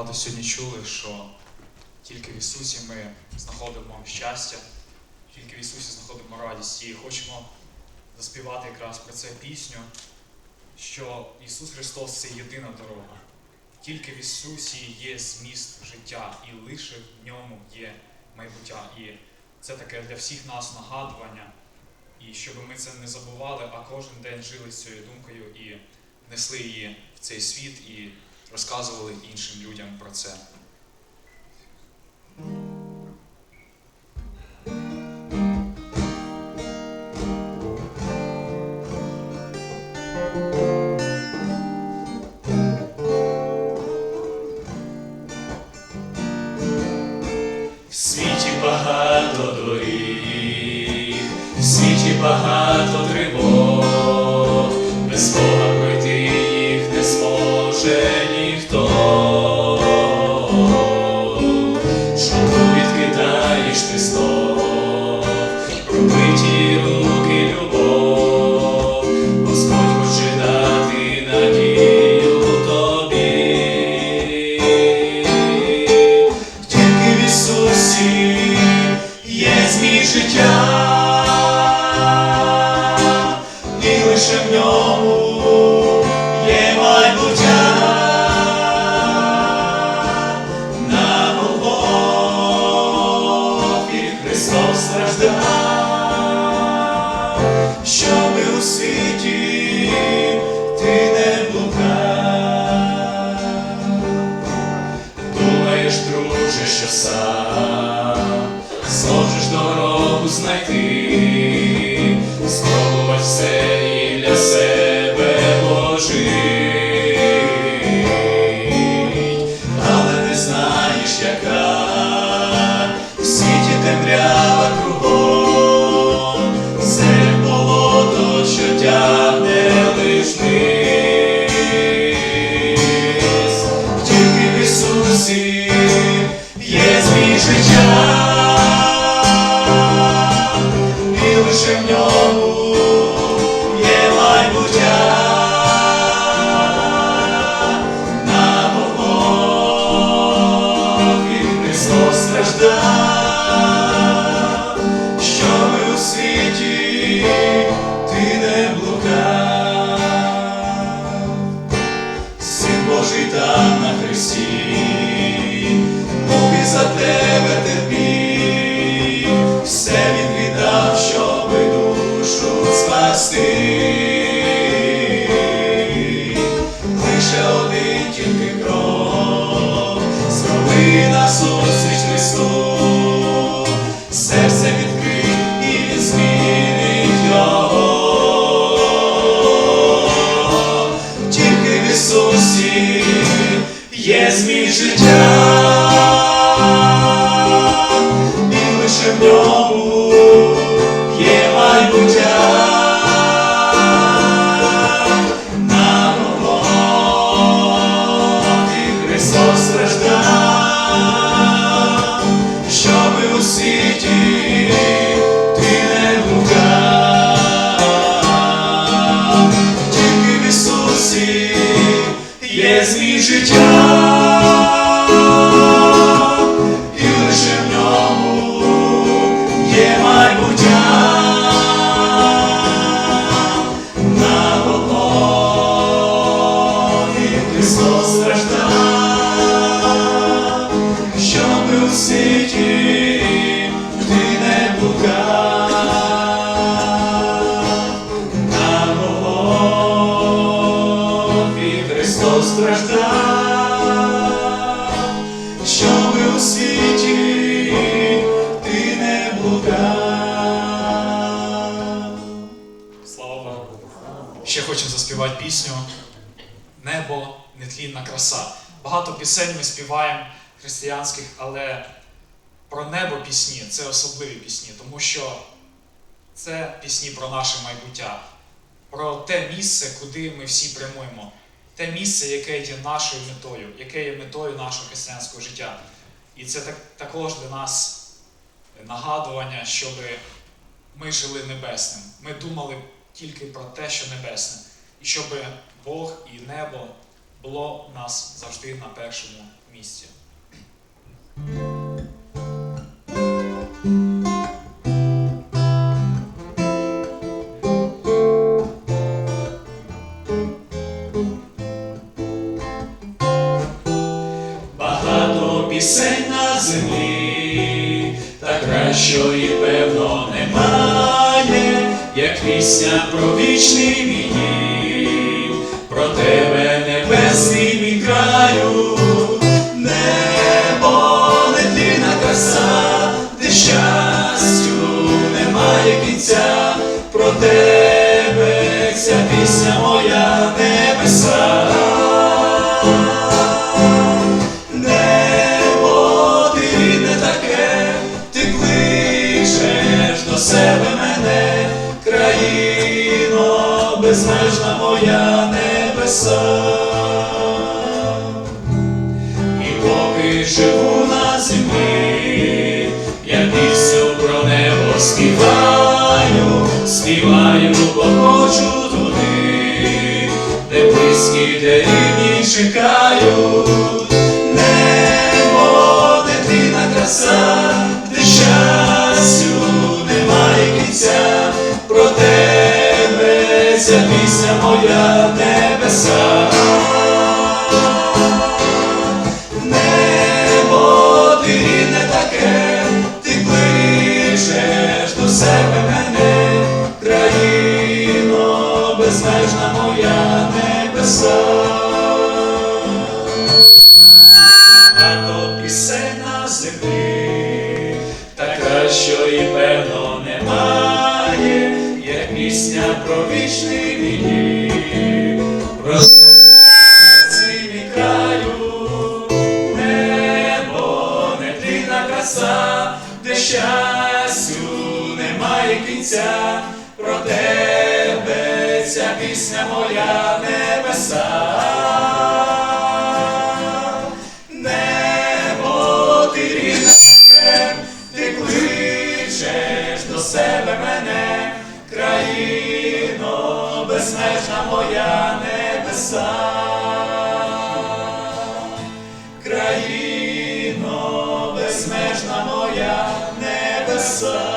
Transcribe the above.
багато сьогодні чули, що тільки в Ісусі ми знаходимо щастя, тільки в Ісусі знаходимо радість. І хочемо заспівати якраз про це пісню, що Ісус Христос це єдина дорога. Тільки в Ісусі є зміст життя, і лише в ньому є майбуття. І це таке для всіх нас нагадування. І щоб ми це не забували, а кожен день жили з цією думкою і несли її в цей світ і розказували іншим людям про це. В світі багато доріг, в світі багато тривог, без Бога пройти їх не зможе що сам зможеш дорогу знайти, спробувати все спасти. Лише один тільки крок, зроби назустріч Христу, серце відкрий і він змінить його. Тільки в Ісусі є змій життя, є заспівати пісню Небо, нетлінна краса. Багато пісень ми співаємо християнських, але про небо пісні це особливі пісні, тому що це пісні про наше майбуття, про те місце, куди ми всі прямуємо, те місце, яке є нашою метою, яке є метою нашого християнського життя. І це так, також для нас нагадування, щоб ми жили небесним. Ми думали тільки про те, що небесне, і щоб Бог і небо було у нас завжди на першому місті. Багато пісень на землі, та кращої, певно, немає, як пісня про вічний мій І живу на землі, я пісню про небо співаю, співаю, бо хочу туди, де близькі, де рідні чекають. Багато пісень на землі, така, що і певно немає, як пісня про вічний мій, про цей мій краю, небо, нетлінна краса, де щастю немає кінця, про тебе ця пісня моя небеса. Небеса. Країно безмежна моя небеса.